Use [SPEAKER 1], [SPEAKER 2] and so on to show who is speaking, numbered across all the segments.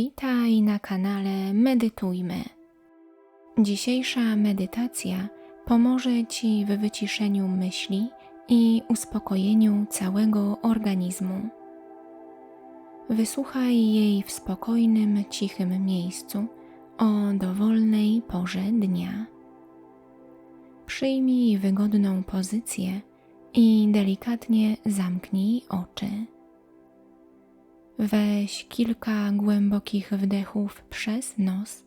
[SPEAKER 1] Witaj na kanale Medytujmy. Dzisiejsza medytacja pomoże Ci w wyciszeniu myśli i uspokojeniu całego organizmu. Wysłuchaj jej w spokojnym, cichym miejscu o dowolnej porze dnia. Przyjmij wygodną pozycję i delikatnie zamknij oczy. Weź kilka głębokich wdechów przez nos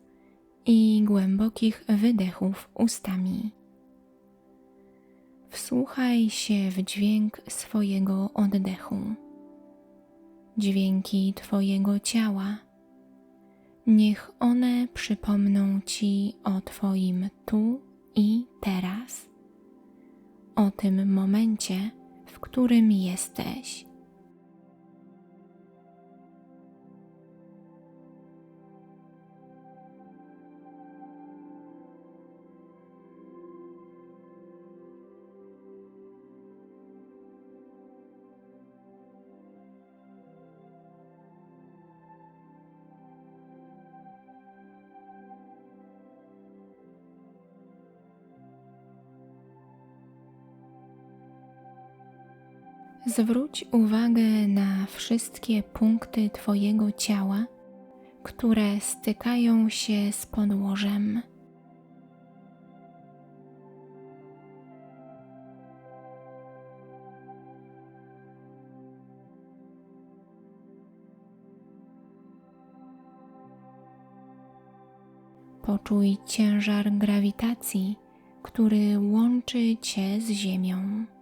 [SPEAKER 1] i głębokich wydechów ustami. Wsłuchaj się w dźwięk swojego oddechu, dźwięki Twojego ciała. Niech one przypomną Ci o Twoim tu i teraz, o tym momencie, w którym jesteś. Zwróć uwagę na wszystkie punkty Twojego ciała, które stykają się z podłożem. Poczuj ciężar grawitacji, który łączy Cię z Ziemią.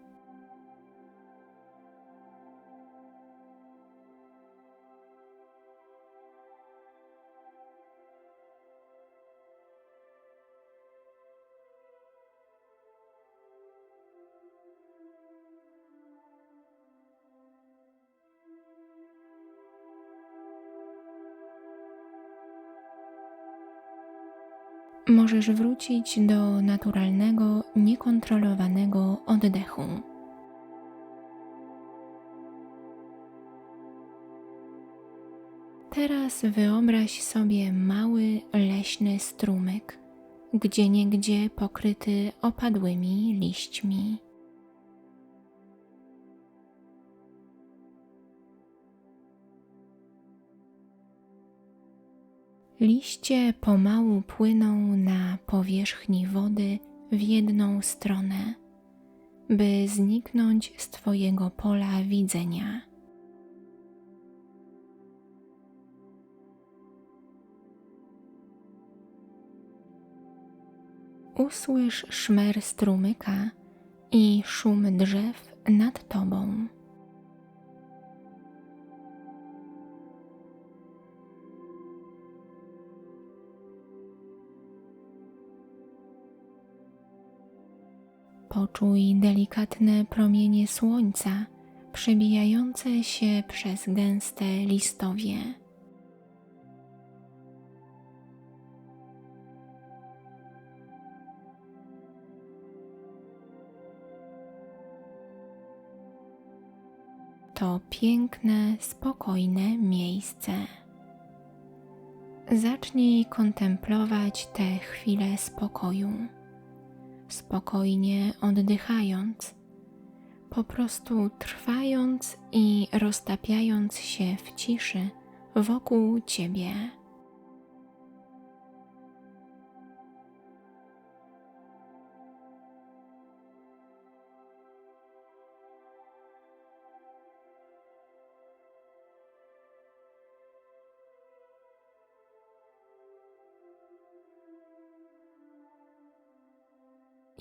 [SPEAKER 1] Możesz wrócić do naturalnego, niekontrolowanego oddechu. Teraz wyobraź sobie mały leśny strumyk, gdzie niegdzie pokryty opadłymi liśćmi. Liście pomału płyną na powierzchni wody w jedną stronę, by zniknąć z Twojego pola widzenia. Usłysz szmer strumyka i szum drzew nad Tobą. Poczuj delikatne promienie słońca przebijające się przez gęste listowie. To piękne, spokojne miejsce. Zacznij kontemplować te chwile spokoju spokojnie oddychając, po prostu trwając i roztapiając się w ciszy wokół Ciebie.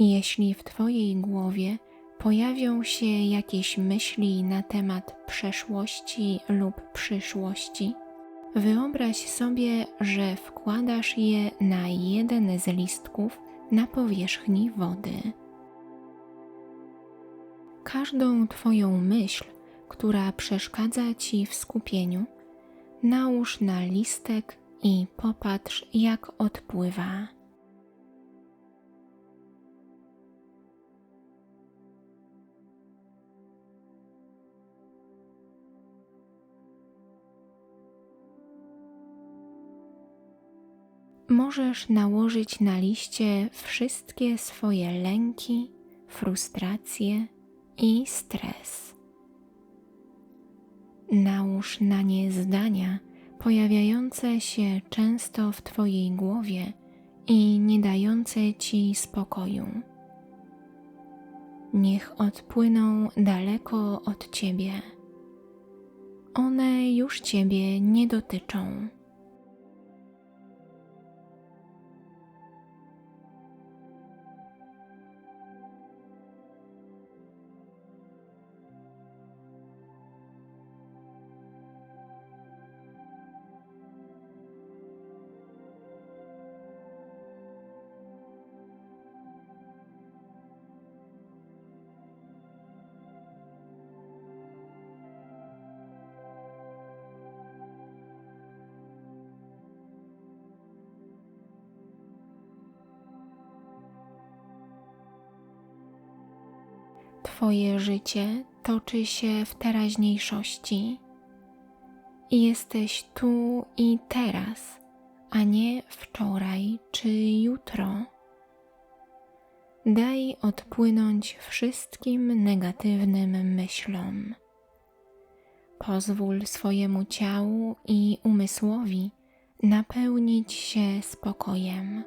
[SPEAKER 1] Jeśli w Twojej głowie pojawią się jakieś myśli na temat przeszłości lub przyszłości, wyobraź sobie, że wkładasz je na jeden z listków na powierzchni wody. Każdą Twoją myśl, która przeszkadza Ci w skupieniu, nałóż na listek i popatrz, jak odpływa. Możesz nałożyć na liście wszystkie swoje lęki, frustracje i stres. Nałóż na nie zdania pojawiające się często w Twojej głowie i nie dające Ci spokoju. Niech odpłyną daleko od Ciebie. One już Ciebie nie dotyczą. Twoje życie toczy się w teraźniejszości. Jesteś tu i teraz, a nie wczoraj czy jutro. Daj odpłynąć wszystkim negatywnym myślom. Pozwól swojemu ciału i umysłowi napełnić się spokojem.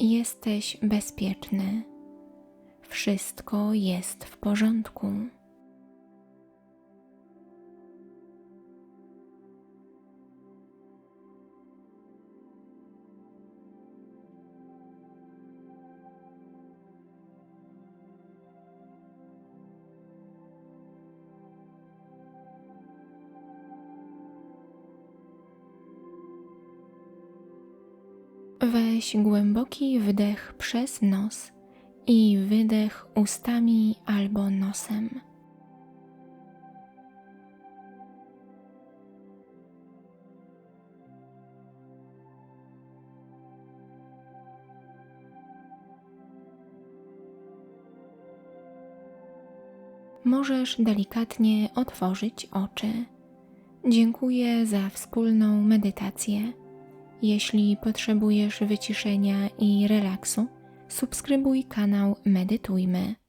[SPEAKER 1] Jesteś bezpieczny. Wszystko jest w porządku. Weź głęboki wdech przez nos i wydech ustami albo nosem. Możesz delikatnie otworzyć oczy. Dziękuję za wspólną medytację. Jeśli potrzebujesz wyciszenia i relaksu, subskrybuj kanał Medytujmy.